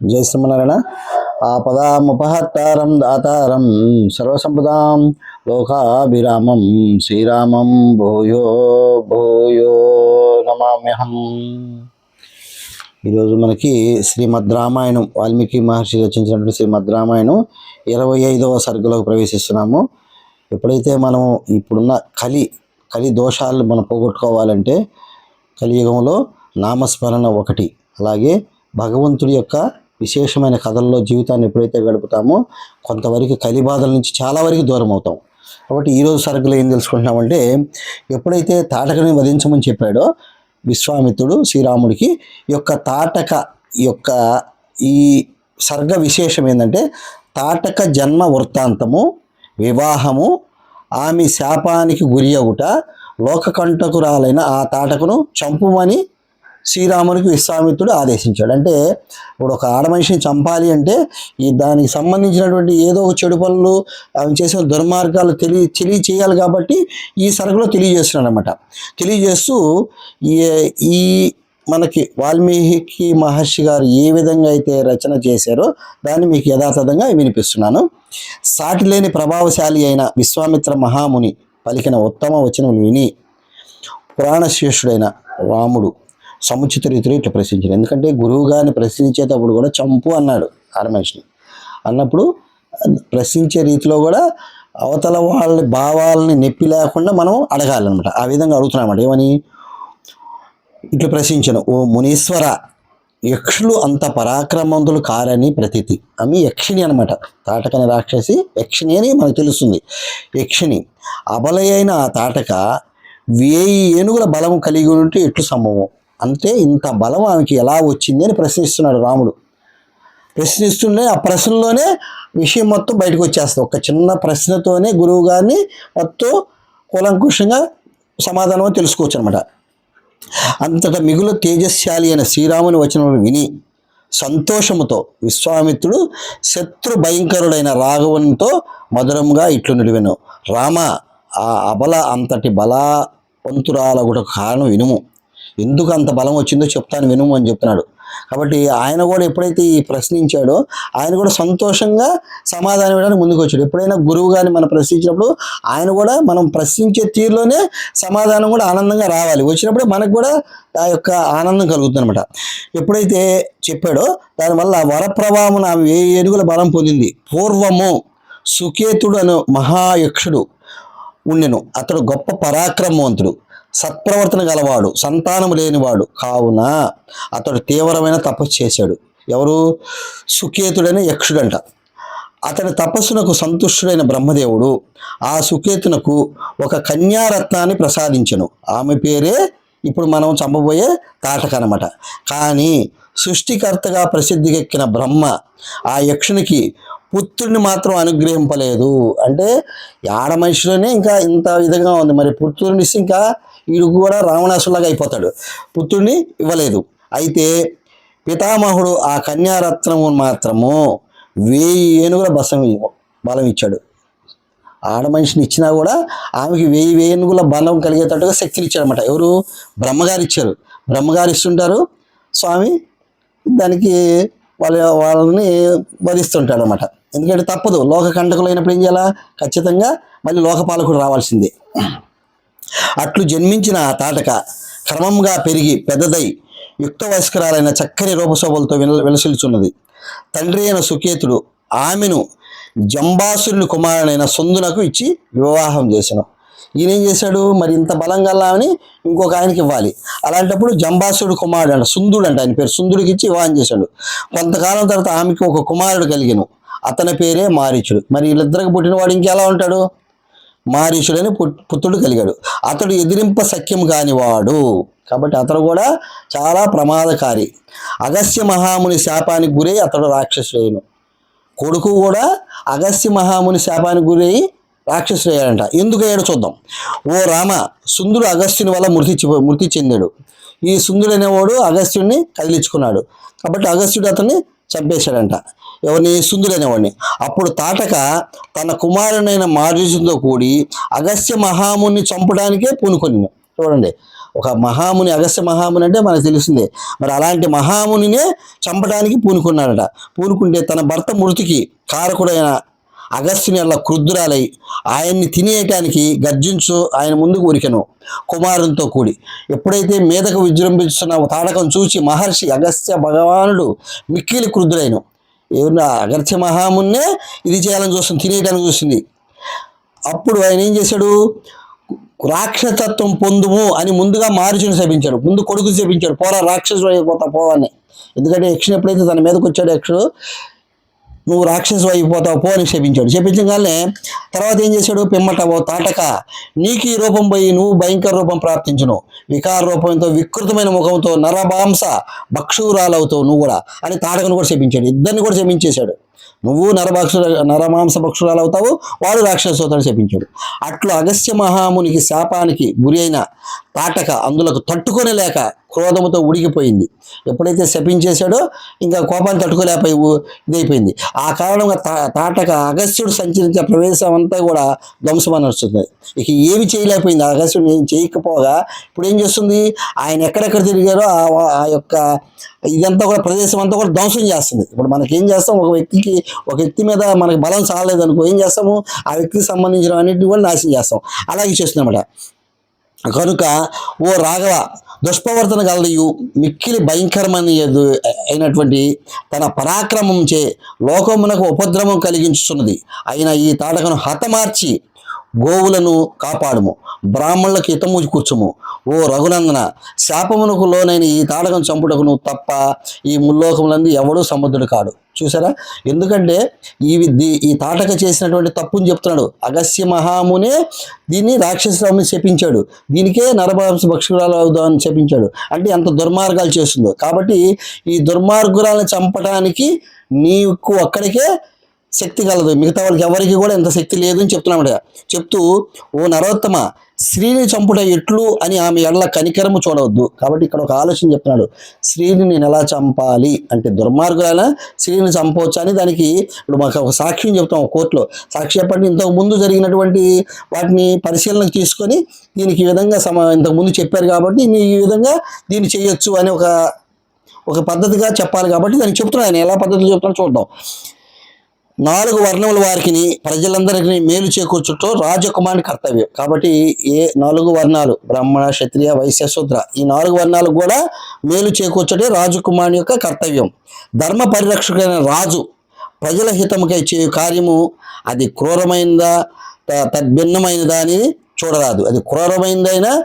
జయ శ్రీమనారాయణ ఆపదాముపహత్తారం దాతారం సర్వసంపదాం లోకాభిరామం శ్రీరామం భూయో భూయో నమామ్యహం. ఈరోజు మనకి శ్రీమద్ రామాయణం వాల్మీకి మహర్షి రచించినటువంటి శ్రీమద్ రామాయణం ఇరవై ఐదవ సర్గలోకి ప్రవేశిస్తున్నాము. ఎప్పుడైతే మనం ఇప్పుడున్న కలి కలి దోషాలు మనం పోగొట్టుకోవాలంటే కలియుగంలో నామస్మరణ ఒకటి అలాగే భగవంతుడి యొక్క విశేషమైన కథల్లో జీవితాన్ని ఎప్పుడైతే గడుపుతామో కొంతవరకు కలిబాధల నుంచి చాలా వరకు దూరం అవుతాం. కాబట్టి ఈరోజు సరుకులు ఏం తెలుసుకుంటున్నామంటే ఎప్పుడైతే తాటకని వధించమని చెప్పాడో విశ్వామిత్రుడు శ్రీరాముడికి ఈ యొక్క తాటక యొక్క ఈ సర్గ విశేషం ఏంటంటే తాటక జన్మ వృత్తాంతము వివాహము ఆమె శాపానికి గురి అవుట లోకకంటకురాలైన ఆ తాటకును చంపుమని శ్రీరామునికి విశ్వామిత్రుడు ఆదేశించాడు. అంటే ఇప్పుడు ఒక ఆడ మనిషిని చంపాలి అంటే ఈ దానికి సంబంధించినటువంటి ఏదో ఒక చెడు పనులు ఆమె చేసిన దుర్మార్గాలు తెలియ తెలియచేయాలి కాబట్టి ఈ సరుకులో తెలియజేస్తున్నాడు అనమాట తెలియజేస్తూ ఈ ఈ మనకి వాల్మీకి మహర్షి గారు ఏ విధంగా అయితే రచన చేశారో దాన్ని మీకు యథాతథంగా వినిపిస్తున్నాను. సాటి లేని ప్రభావశాలి అయిన విశ్వామిత్ర మహాముని పలికిన ఉత్తమ వచనములు విని పురాణ శ్రేష్ఠుడైన రాముడు సముచిత రీతిలో ఇట్లా ప్రశ్నించాడు ఎందుకంటే గురువు గారిని ప్రశ్నించేటప్పుడు కూడా చంపు అన్నాడు ఆరమేష్ని అన్నప్పుడు ప్రశ్నించే రీతిలో కూడా అవతల వాళ్ళ భావాలని నొప్పి లేకుండా మనం అడగాలన్నమాట. ఆ విధంగా అడుగుతున్నామన్నమాట ఏమని? ఇట్లా ప్రశ్నించను ఓ మునీశ్వర యక్షులు అంత పరాక్రమవంతులు కారని ప్రతీతి. ఆమె యక్షిణి అనమాట తాటకని రాక్షసి యక్షిణి అని మనకు తెలుస్తుంది. యక్షిణి అబలయైన ఆ తాటక వేయి ఏనుగుల బలం కలిగి ఉంటే ఎట్లు సంభవం అంటే ఇంత బలం ఆమెకి ఎలా వచ్చింది అని ప్రశ్నిస్తున్నాడు రాముడు. ప్రశ్నిస్తుండే ఆ ప్రశ్నలోనే విషయం మొత్తం బయటకు వచ్చేస్తుంది. ఒక చిన్న ప్రశ్నతోనే గురువు గారిని మొత్తం కూలంకుషంగా సమాధానం తెలుసుకోవచ్చు అనమాట అంతటా మిగులు తేజస్శాలి అయిన శ్రీరాముని వచనములు విని సంతోషముతో విశ్వామిత్రుడు శత్రు భయంకరుడైన రాఘవునితో మధురంగా ఇట్లు నిడివెను రామ ఆ అబల అంతటి బలవంతురాలగుట కారణం వినుము. ఎందుకు అంత బలం వచ్చిందో చెప్తాను విను అని చెప్తున్నాడు. కాబట్టి ఆయన కూడా ఎప్పుడైతే ఈ ప్రశ్నించాడో ఆయన కూడా సంతోషంగా సమాధానం ఇవ్వడానికి ముందుకు వచ్చాడు. ఎప్పుడైనా గురువు గారిని మనం ప్రశ్నించినప్పుడు ఆయన కూడా మనం ప్రశ్నించే తీరులోనే సమాధానం కూడా ఆనందంగా రావాలి. వచ్చినప్పుడే మనకు కూడా ఆ యొక్క ఆనందం కలుగుతుంది అనమాట ఎప్పుడైతే చెప్పాడో దానివల్ల వరప్రభావం ఆమె ఏ ఏనుగుల బలం పొందింది? పూర్వము సుకేతుడు అను మహాయక్షుడు ఉండెను. అతడు గొప్ప పరాక్రమవంతుడు. సత్ప్రవర్తన గలవాడు సంతానము లేనివాడు. కావున అతడు తీవ్రమైన తపస్సు చేశాడు. ఎవరు? సుకేతుడైన యక్షుడంట. అతని తపస్సునకు సంతుష్టుడైన బ్రహ్మదేవుడు ఆ సుకేతునకు ఒక కన్యారత్నాన్ని ప్రసాదించను. ఆమె పేరే ఇప్పుడు మనం చంపబోయే తాటక అనమాట కానీ సృష్టికర్తగా ప్రసిద్ధికెక్కిన బ్రహ్మ ఆ యక్షునికి పుత్రుడిని మాత్రం అనుగ్రహింపలేదు. అంటే ఆడ మనిషిలోనే ఇంకా ఇంత విధంగా ఉంది. మరి పుత్రుడిని ఇస్తే ఇంకా వీడు కూడా రావణాసులాగా అయిపోతాడు. పుత్రుడిని ఇవ్వలేదు. అయితే పితామహుడు ఆ కన్యారత్నము మాత్రము వేయి ఏనుగుల బసం బలం ఇచ్చాడు. ఆడ మనిషిని ఇచ్చినా కూడా ఆమెకి వెయ్యి వేనుగుల బలం కలిగేటట్టుగా శక్తిని ఇచ్చాడనమాట ఎవరు? బ్రహ్మగారు ఇచ్చారు. బ్రహ్మగారు ఇస్తుంటారు. స్వామి దానికి వాళ్ళ వాళ్ళని వధిస్తుంటాడు అనమాట ఎందుకంటే తప్పదు లోక అయినప్పుడు ఏం చేయాలా? ఖచ్చితంగా మళ్ళీ లోకపాలకుడు రావాల్సిందే. అట్లు జన్మించిన ఆ తాటక క్రమంగా పెరిగి పెద్దదై యుక్త వయస్కరాలైన చక్కని రూపశోభలతో విల విలసిల్చున్నది తండ్రి అయిన సుకేతుడు ఆమెను జంబాసురుని కుమారుడైన సొందునకు ఇచ్చి వివాహం చేశాను ఈయన ఏం చేశాడు? మరి ఇంత బలం గల్లామని ఇంకొక ఆయనకి ఇవ్వాలి. అలాంటప్పుడు జంబాసుడు కుమారుడు అంట సుందుడు అంట ఆయన పేరు. సుందుడికి ఇచ్చి వివాహం చేశాడు. కొంతకాలం తర్వాత ఆమెకి ఒక కుమారుడు కలిగిను. అతని పేరే మారీచుడు. మరి వీళ్ళిద్దరికి పుట్టినవాడు ఇంకెలా ఉంటాడు? మారీషుడని పుత్రుడు కలిగాడు. అతడు ఎదిరింప సఖ్యం కానివాడు. కాబట్టి అతడు కూడా చాలా ప్రమాదకారి. అగస్త్య మహాముని శాపానికి గురై అతడు రాక్షసుడైన కొడుకు కూడా అగస్య మహాముని శాపానికి గురై రాక్షసుడయ్యాడంట. ఎందుకు అయ్యాడో చూద్దాం. ఓ రామ సుందుడు అగస్త్యుని వల్ల మృతి మృతి చెందాడు. ఈ సుందుడు అనేవాడు అగస్త్యుడిని కదిలించుకున్నాడు. కాబట్టి అగస్త్యుడు అతన్ని చంపేశాడంట. ఎవరిని? సుందుడు అనేవాడిని. అప్పుడు తాటక తన కుమారునైన మార్జుతో కూడి అగస్త్య మహాముని చంపడానికే పూనుకొని చూడండి. ఒక మహాముని అగస్త్య మహాముని అంటే మనకు తెలిసిందే. మరి అలాంటి మహామునినే చంపడానికి పూనుకున్నాడట. పూనుకుంటే తన భర్త మృతికి కారకుడైన అగస్త్యుని క్రుద్ధురాలై ఆయన్ని తినేయటానికి గర్జించు ఆయన ముందుకు ఉరికెను. కుమారునితో కూడి ఎప్పుడైతే మీదకు విజృంభిస్తున్న తాడకం చూసి మహర్షి అగస్త్య భగవానుడు మిక్కిలి క్రుద్ధుడైన. ఏమన్నా అగస్త్య మహామున్నే ఇది చేయాలని చూస్తుంది తినేయటానికి చూసింది. అప్పుడు ఆయన ఏం చేశాడు? రాక్షసత్వం పొందుము అని ముందుగా మారుచుని శపించాడు. ముందు కొడుకు శపించాడు. పోరా రాక్షసుడు అయిపోతా పోవని ఎందుకంటే యక్షుడు ఎప్పుడైతే తన మీదకి వచ్చాడు యక్షుడు నువ్వు రాక్షసు అయిపోతావు పో అని శపించాడు శపించగానే తర్వాత ఏం చేశాడు? పిమ్మట ఓ తాటక నీకు ఈ రూపం పోయి నువ్వు భయంకర రూపం ప్రాప్తించును. వికార రూపంతో వికృతమైన ముఖంతో నరభాంస భక్షురాలవుతావు నువ్వు కూడా అని తాటకను కూడా శపించాడు ఇద్దరిని కూడా శపించేశాడు నువ్వు నరభక్ష నరమాంస భక్షురాలు అవుతావు వాడు రాక్షసోతాడు శపించాడు. అట్లు అగస్త్య మహామునికి శాపానికి గురి అయిన తాటక అందులకు తట్టుకొనలేక క్రోధముతో ఉడికిపోయింది ఎప్పుడైతే శపించేశాడో ఇంకా కోపాన్ని తట్టుకోలేకపోయి ఇదైపోయింది. ఆ కారణంగా తా తాటక అగస్త్యుడు సంచరించే ప్రవేశం అంతా కూడా ధ్వంసమని వస్తుంది ఇక ఏమి చేయలేకపోయింది. అగస్త్యుడు ఏం చేయకపోగా ఇప్పుడు ఏం చేస్తుంది? ఆయన ఎక్కడెక్కడ తిరిగారో ఆ ఆ యొక్క ఇదంతా కూడా ప్రదేశం అంతా కూడా ధ్వంసం చేస్తుంది. ఇప్పుడు మనకి ఏం చేస్తాం? ఒక వ్యక్తికి ఒక వ్యక్తి మీద మనకి బలం చాలలేదు అనుకో ఏం చేస్తాము? ఆ వ్యక్తికి సంబంధించిన అన్నింటిని కూడా నాశనం చేస్తాం. అలాగే చేస్తున్నామట. కనుక ఓ రాఘవ దుష్ప్రవర్తన గలయు మిక్కిలి భయంకరమని అయినటువంటి తన పరాక్రమంచే లోకమునకు ఉపద్రవం కలిగించుతున్నది అయిన ఈ తాటకను హతమార్చి గోవులను కాపాడుము బ్రాహ్మణులకు హితము కూర్చుము. ఓ రఘునందన శాపమునకు లోనైన ఈ తాటకం చంపుటకు తప్ప ఈ ముల్లోకములందు ఎవడూ సముద్రుడు కాడు. చూసారా? ఎందుకంటే ఈ ది- ఈ తాటక చేసినటువంటి తప్పుని చెప్తున్నాడు. అగస్య మహామునే దీన్ని రాక్షసరావుని శపించాడు. దీనికే నరభాంశ భక్షురాలు అవుదామని అని శపించాడు. అంటే ఎంత దుర్మార్గాలు చేస్తుందో. కాబట్టి ఈ దుర్మార్గురాలను చంపడానికి నీకు అక్కడికే శక్తి కలదు మిగతా వాళ్ళకి ఎవరికి కూడా ఇంత శక్తి లేదు అని చెప్తున్నాడు చెప్తూ ఓ నరోత్తమ స్త్రీని చంపుట ఎట్లు? అని ఆమె ఎడల కనికరము చూడవద్దు. కాబట్టి ఇక్కడ ఒక ఆలోచన చెప్తున్నాడు. స్త్రీని నేను ఎలా చంపాలి? అంటే దుర్మార్గులైనా స్త్రీని చంపవచ్చు అని దానికి ఇప్పుడు మాకు ఒక సాక్ష్యం చెప్తాం ఒక కోర్టులో. సాక్షి చెప్పండి ఇంతకు ముందు జరిగినటువంటి వాటిని పరిశీలనకు తీసుకొని దీనికి ఈ విధంగా సమ ఇంతకు ముందు చెప్పారు కాబట్టి నీ ఈ విధంగా దీన్ని చేయొచ్చు అని ఒక ఒక పద్ధతిగా చెప్పాలి కాబట్టి దాన్ని చెప్తున్నాను. ఆయన ఎలా పద్ధతిలో చెప్తున్నా చూద్దాం. నాలుగు వర్ణముల వారికి ప్రజలందరికీ మేలు చేకూర్చుటో రాజకుమారుని కర్తవ్యం. కాబట్టి ఏ నాలుగు వర్ణాలు బ్రాహ్మణ క్షత్రియ వైశ్య శూద్ర ఈ నాలుగు వర్ణాలకు కూడా మేలు చేకూర్చటే రాజకుమారుని యొక్క కర్తవ్యం. ధర్మ పరిరక్షకుడైన రాజు ప్రజల హితముకై చేయు కార్యము అది క్రూరమైనదా త- తద్భిన్నమైనదా అని చూడరాదు. అది క్రూరమైనదైనా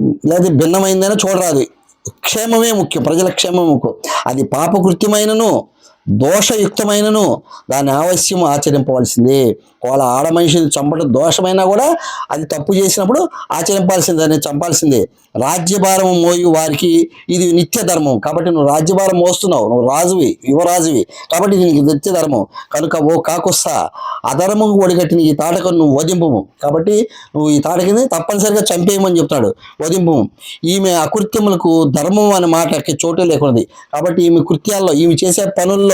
లేదా భిన్నమైందైనా చూడరాదు. క్షేమమే ముఖ్యం ప్రజల క్షేమం ముఖ్యం అది పాపకృత్యమైనను దోషయుక్తమైనను. దాని ఆవశ్యం ఆచరింపవలసిందే. వాళ్ళ ఆడ మనిషిని చంపడం దోషమైనా కూడా అది తప్పు చేసినప్పుడు ఆచరింపాల్సిందే దాన్ని చంపాల్సిందే. రాజ్యభారం మోయి వారికి ఇది నిత్య ధర్మం కాబట్టి నువ్వు రాజ్యభారం మోస్తున్నావు. నువ్వు రాజువి యువరాజువి. కాబట్టి దీనికి నిత్య ధర్మం కనుక ఓ కాకొస్తా అధర్మం ఒడిగట్టిన ఈ తాటకను నువ్వు వధింపము. కాబట్టి నువ్వు ఈ తాటకిని తప్పనిసరిగా చంపేయమని చెప్తాడు వధింపు ఈమె అకృత్యములకు ధర్మం అనే మాటకి చోటే లేకున్నది. కాబట్టి ఈమె కృత్యాల్లో ఈమె చేసే పనుల్లో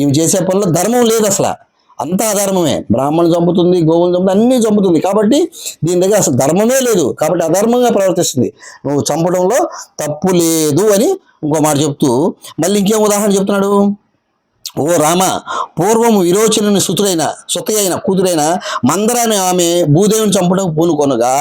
ఈమె చేసే పనుల్లో ధర్మం లేదు అసలు. అంతా అధర్మమే. బ్రాహ్మణులు చంపుతుంది గోవులు చంపుతుంది అన్నీ చంపుతుంది. కాబట్టి దీని దగ్గర అసలు ధర్మమే లేదు. కాబట్టి అధర్మంగా ప్రవర్తిస్తుంది. నువ్వు చంపడంలో తప్పు లేదు అని ఇంకో మాట చెప్తూ మళ్ళీ ఇంకేం ఉదాహరణ చెప్తున్నాడు? ఓ రామ పూర్వము విరోచనని సుతుడైన సుతయ్య అయిన కూతురైన మందరాన్ని ఆమె భూదేవిని చంపడం పూనుకొనగా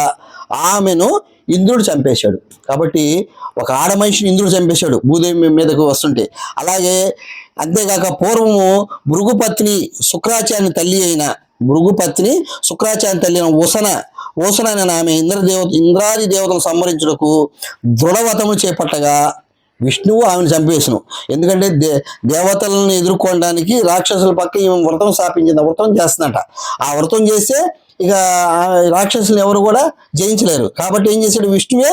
ఆమెను ఇంద్రుడు చంపేశాడు. కాబట్టి ఒక ఆడ మనిషిని ఇంద్రుడు చంపేశాడు. భూదేవి మీదకు వస్తుంటే. అలాగే అంతేకాక పూర్వము భృగుపత్ని శుక్రాచార్య తల్లి అయిన భృగుపత్ని శుక్రాచార్య తల్లి అయిన ఉసన ఉసన అనే ఆమె ఇంద్రదేవత ఇంద్రాది దేవతను సంహరించుటకు దృఢవతము చేపట్టగా విష్ణువు ఆమెను చంపేసును. ఎందుకంటే దే దేవతలను ఎదుర్కోవడానికి రాక్షసుల పక్క ఈమె వ్రతం స్థాపించింది. వ్రతం చేస్తుందంట. ఆ వ్రతం చేస్తే ఇక రాక్షసులు ఎవరు కూడా జయించలేరు. కాబట్టి ఏం చేశాడు విష్ణువే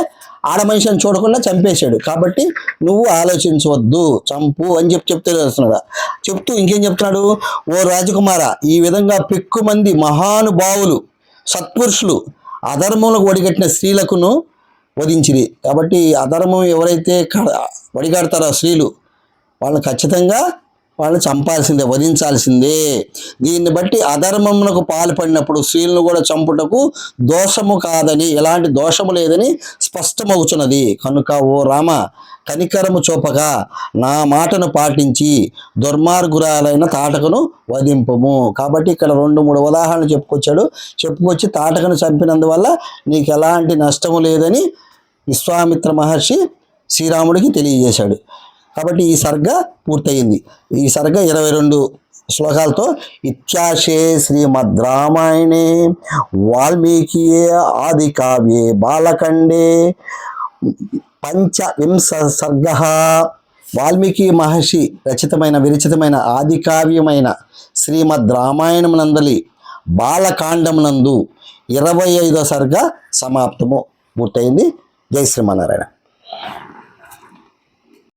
ఆడ మనిషిని చూడకుండా చంపేశాడు. కాబట్టి నువ్వు ఆలోచించవద్దు చంపు అని చెప్పి చెప్తే వస్తున్నాడు చెప్తూ ఇంకేం చెప్తున్నాడు? ఓ రాజకుమార ఈ విధంగా పెక్కు మంది మహానుభావులు సత్పురుషులు అధర్మంలో ఒడిగట్టిన స్త్రీలకును వధించిరి. కాబట్టి అధర్మం ఎవరైతే వడిగడతారో స్త్రీలు వాళ్ళని ఖచ్చితంగా వాళ్ళు చంపాల్సిందే వధించాల్సిందే. దీన్ని బట్టి అధర్మమునకు పాల్పడినప్పుడు స్త్రీలను కూడా చంపుటకు దోషము కాదని ఎలాంటి దోషము లేదని స్పష్టమవుతున్నది కనుక ఓ రామ కనికరము చూపగా నా మాటను పాటించి దుర్మార్గురాలైన తాటకను వధింపము. కాబట్టి ఇక్కడ రెండు మూడు ఉదాహరణలు చెప్పుకొచ్చాడు. చెప్పుకొచ్చి తాటకను చంపినందువల్ల నీకు ఎలాంటి నష్టము లేదని విశ్వామిత్ర మహర్షి శ్రీరాముడికి తెలియజేశాడు. కాబట్టి ఈ సర్గ పూర్తయింది. ఈ సర్గ ఇరవై రెండు శ్లోకాలతో ఇత్యాశే శ్రీమద్ రామాయణే వాల్మీకియే ఆది కావ్యే బాలకండే పంచవింశ సర్గ వాల్మీకి మహర్షి రచితమైన విరచితమైన ఆది కావ్యమైన శ్రీమద్ రామాయణమునందలి బాలకాండమునందు ఇరవై ఐదో సర్గ సమాప్తము పూర్తయింది. జై శ్రీమన్నారాయణ.